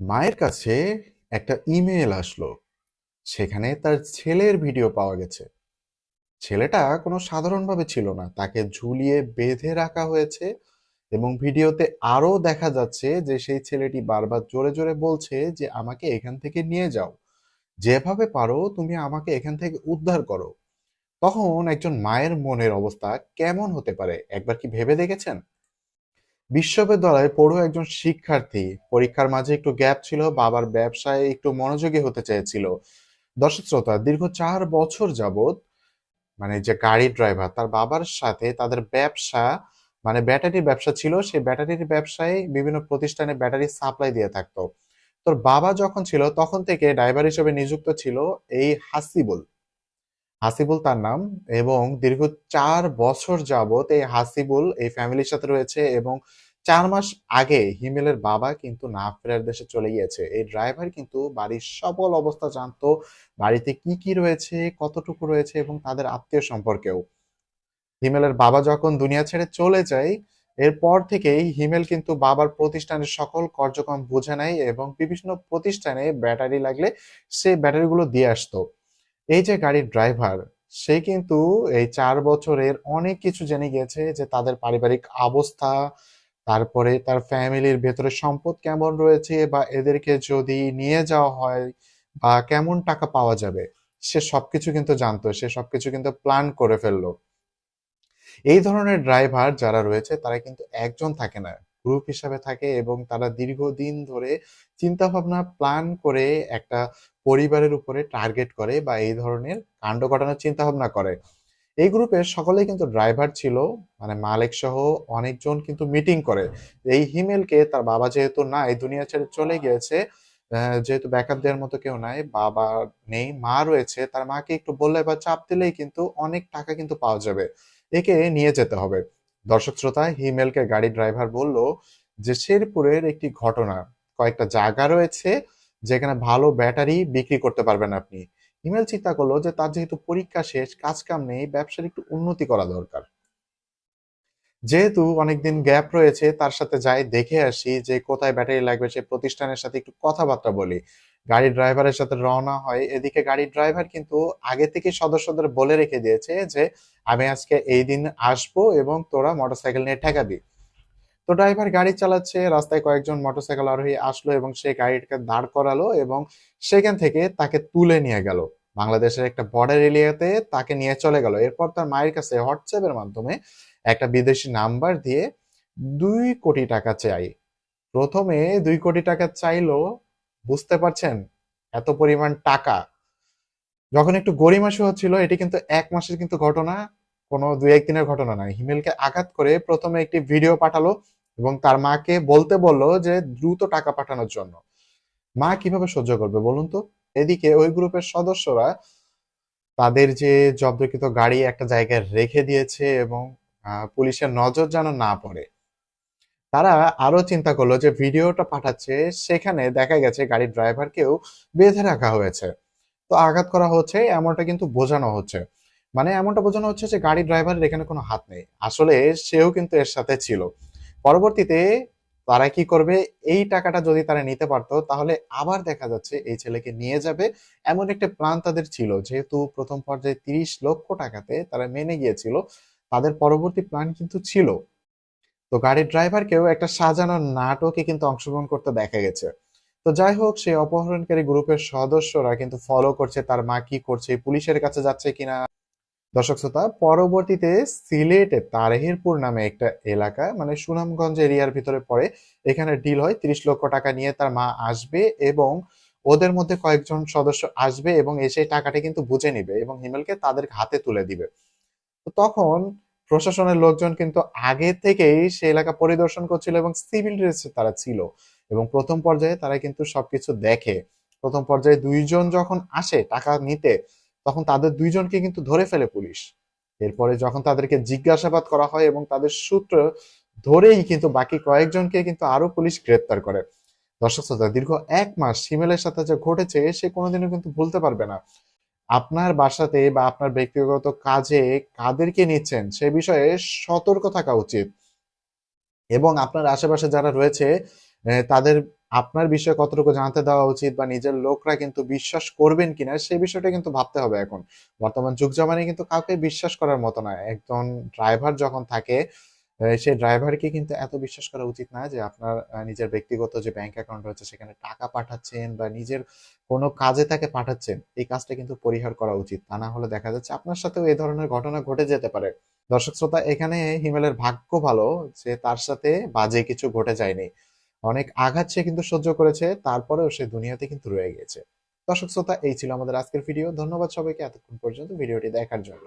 মায়ের কাছে একটা ইমেল আসলো। সেখানে তার ছেলের ভিডিও পাওয়া গেছে। ছেলেটা কোনো সাধারণভাবে ছিল না। তাকে ঝুলিয়ে বেঁধে রাখা হয়েছে এবং ভিডিওতে আরও দেখা যাচ্ছে যে সেই ছেলেটি বারবার জোরে জোরে বলছে যে, আমাকে এখান থেকে নিয়ে যাও। যেভাবে পারো তুমি আমাকে এখান থেকে উদ্ধার করো। তখন একজন মায়ের মনের অবস্থা কেমন হতে পারে? একবার কি ভেবে দেখেছেন? বিশ্ববিদ্যালয়ে পড়ুয়া একজন শিক্ষার্থী। পরীক্ষার মাঝে একটু গ্যাপ ছিল, বাবার ব্যবসায় একটু মনোযোগী হতে চেয়েছিল। দর্শক শ্রোতা, দীর্ঘ চার বছর যাবৎ মানে যে গাড়ি ড্রাইভার, তার বাবার সাথে তাদের ব্যবসা মানে ব্যাটারির ব্যবসা ছিল, সেই ব্যাটারির ব্যবসায় বিভিন্ন প্রতিষ্ঠানে ব্যাটারি সাপ্লাই দিয়ে থাকতো। তোর বাবা যখন ছিল, তখন থেকে ড্রাইভার হিসেবে নিযুক্ত ছিল এই হাসিবুল। হাসিবুল তার নাম এবং দীর্ঘ চার বছর যাবত এই হাসিবুল এই ফ্যামিলির সাথে রয়েছে এবং চার মাস আগে হিমেলের বাবা কিন্তু না ফেরার দেশে চলে গিয়েছে। এই ড্রাইভার কিন্তু বাড়ির সকল অবস্থা জানতো, বাড়িতে কি কি রয়েছে, কতটুকু রয়েছে এবং তাদের আত্মীয় সম্পর্কেও। হিমেলের বাবা যখন দুনিয়া ছেড়ে চলে যায়, এরপর থেকেই হিমেল কিন্তু বাবার প্রতিষ্ঠানের সকল কার্যক্রম বুঝে নেয় এবং বিভিন্ন প্রতিষ্ঠানে ব্যাটারি লাগলে সে ব্যাটারিগুলো দিয়ে আসতো। এই যে গাড়ির ড্রাইভার সে কিন্তু এই চার বছরের অনেক কিছু জেনে গিয়েছে যে তাদের পারিবারিক অবস্থা তারপরে তার ফ্যামিলির ভেতরে সম্পদ কেমন রয়েছে বা এদেরকে যদি নিয়ে যাওয়া হয় বা কেমন টাকা পাওয়া যাবে, সে সবকিছু কিন্তু জানতো, সে সবকিছু কিন্তু প্ল্যান করে ফেলল। এই ধরনের ড্রাইভার যারা রয়েছে, তারা কিন্তু একজন থাকে না গ্রুপ হিসাবে থাকে এবং তারা দীর্ঘদিন ধরে চিন্তা ভাবনা প্ল্যান করে একটা পরিবারের উপরে টার্গেট করে বা এই ধরনের কাণ্ড ঘটানোর চিন্তা ভাবনা করে। এই গ্রুপের সকলেই কিন্তু ড্রাইভার ছিল মানে মালিক সহ অনেকজন কিন্তু মিটিং করে। এই হিমেলকে তার বাবা যেহেতু নাই, দুনিয়া ছেড়ে চলে গিয়েছে যেহেতু ব্যাকআপ দেওয়ার মতো কেউ নাই, বাবা নেই, মা রয়েছে, তার মাকে একটু বললে বা চাপ দিলেই কিন্তু অনেক টাকা কিন্তু পাওয়া যাবে। একে নিয়ে যেতে হবে। দর্শক শ্রোতা হিমেলকে গাড়ি ড্রাইভার বলল যে, শেরপুরের একটি ঘটনা, কয়েকটা জায়গা রয়েছে, যেখানে ভালো ব্যাটারি বিক্রি করতে পারবেন আপনি। হিমেল চিন্তা করল যে তার যেহেতু পরীক্ষা শেষ কাজ কাম নেই, ব্যবসার একটু উন্নতি করা দরকার। যেহেতু অনেকদিন গ্যাপ রয়েছে, তার সাথে যাই দেখে আসি যে কোথায় ব্যাটারি লাগবে, সে প্রতিষ্ঠানের সাথে একটু কথাবার্তা বলি। গাড়ি ড্রাইভারের সাথে রওনা হয়, এদিকে গাড়ির ড্রাইভার কিন্তু আগে থেকে সদস্যদের বলে রেখে দিয়েছে যে, আমি আজকে এই দিন আসব এবং তোরা মোটরসাইকেল নিয়ে ঠেকাবি। তো ড্রাইভার গাড়ি চালাচ্ছে, রাস্তায় কয়েকজন মোটরসাইকেল আরোহী আসলো এবং সে গাড়িটাকে দাঁড় করালো এবং সেখান থেকে তাকে তুলে নিয়ে গেল। বাংলাদেশের একটা বর্ডার এরিয়াতে তাকে নিয়ে চলে গেল। এরপর তার মায়ের কাছে হোয়াটসঅ্যাপের মাধ্যমে একটা বিদেশি নাম্বার দিয়ে দুই কোটি টাকা চাই। প্রথমে দুই কোটি টাকা চাইলো, বুঝতে পারছেন? এত পরিমাণ টাকা। যখন একটু গড়িমাসি হচ্ছিল এটি কিন্তু এক মাসের কিন্তু ঘটনা। কোনো দুই একদিনের ঘটনা নয়। হিমেলকে আঘাত করে প্রথমে একটি ভিডিও পাঠালো এবং তার মাকে বলতে বলল যে দ্রুত টাকা পাঠানোর জন্য। মা কীভাবে সহ্য করবে বলুন তো? এদিকে ওই গ্রুপের সদস্যরা তাদের যে জব্দকৃত গাড়ি একটা জায়গায় রেখে দিয়েছে এবং পুলিশের নজর যেন না পড়ে। তারা আরও চিন্তা করল যে ভিডিওটা পাঠাচ্ছে, সেখানে দেখা গেছে গাড়ির ড্রাইভারকেও বেঁধে রাখা হয়েছে। তো আঘাত করা হচ্ছে, এমনটা কিন্তু বোঝানো হচ্ছে। মানে এমনটা বোঝানো হচ্ছে যে গাড়ি ড্রাইভারের এখানে কোনো হাত নেই। আসলে সেও কিন্তু এর সাথে ছিল। পরবর্তীতে তারা কি করবে? এই টাকাটা যদি তারা নিতে পারতো, তাহলে আবার দেখা যাচ্ছে এই ছেলেকে নিয়ে যাবে। এমন একটা প্ল্যান তাদের ছিল, যেহেতু প্রথম পর্যায়ে তিরিশ লক্ষ টাকাতে তারা মেনে গিয়েছিল, তাদের পরবর্তী প্ল্যান কিন্তু ছিল। তো গাড়ির ড্রাইভারকেও একটা সাজানো নাটকে কিন্তু অংশগ্রহণ করতে দেখা গেছে। তো যাই হোক, সেই অপহরণকারী গ্রুপের সদস্যরা কিন্তু ফলো করছে, তার মা কি করছে, পুলিশের কাছে যাচ্ছে কিনা। দর্শক শ্রোতা, পরবর্তীতে সিলেটে তারেহিরপুর নামে একটা এলাকা মানে সুনামগঞ্জ এরিয়ার ভিতরে পড়ে। এখানে ডিল হয় তিরিশ লক্ষ টাকা নিয়ে তার মা আসবে এবং ওদের মধ্যে কয়েকজন সদস্য আসবে এবং এসে টাকাটা কিন্তু বুঝে নিবে এবং হিমেলকে তাদের হাতে তুলে দিবে। তো তখন প্রশাসনের লোকজন কিন্তু আগে থেকেই সে এলাকা পরিদর্শন করছিল এবং সিভিল ড্রেসে তারা ছিল এবং প্রথম পর্যায়ে তারা কিন্তু সবকিছু দেখে। প্রথম পর্যায়ে দুইজন যখন আসে টাকা নিতে তখন তাদের দুইজনকে কিন্তু ধরে ফেলে পুলিশ। এরপরে যখন তাদেরকে জিজ্ঞাসাবাদ করা হয় এবং তাদের সূত্র ধরেই কিন্তু বাকি কয়েকজনকে কিন্তু আরও পুলিশ গ্রেপ্তার করে। দর্শক শ্রোতা, দীর্ঘ এক মাস হিমেলের সাথে যা ঘটেছে, সে কোনোদিনও কিন্তু ভুলতে পারবে না। আপনার বাসাতে বা আপনার ব্যক্তিগত কাজে কাদেরকে নিচ্ছেন, সে বিষয়ে সতর্ক থাকা উচিত। এবং আপনার আশেপাশে যারা রয়েছে তাদের আপনার বিষয়ে কতটুকু জানতে দেওয়া উচিত বা নিজের লোকরা কিন্তু বিশ্বাস করবেন কিনা, সেই বিষয়টা কিন্তু ভাবতে হবে এখন। বর্তমান যুগ জামানায় কিন্তু কাউকে বিশ্বাস করার মতো না একজন ড্রাইভার যখন থাকে সেই ড্রাইভারকে কিন্তু এত বিশ্বাস করা উচিত না যে আপনার নিজের ব্যক্তিগত যে ব্যাংক অ্যাকাউন্ট রয়েছে সেখানে টাকা পাঠাচ্ছেন বা নিজের কোনো কাজে তাকে পাঠাচ্ছেন, এই কাজটা কিন্তু পরিহার করা উচিত। তা না হলে দেখা যাচ্ছে আপনার সাথেও এই ধরনের ঘটনা ঘটে যেতে পারে। দর্শক শ্রোতা, এখানে হিমেলের ভাগ্য ভালো যে তার সাথে বাজে কিছু ঘটে যায়নি। অনেক আঘাত সে কিন্তু সহ্য করেছে, তারপরেও সে দুনিয়াতে কিন্তু রয়ে গেছে দর্শক শ্রোতা, এই ছিল আমাদের আজকের ভিডিও ধন্যবাদ সবাইকে এতক্ষণ পর্যন্ত ভিডিওটি দেখার জন্য।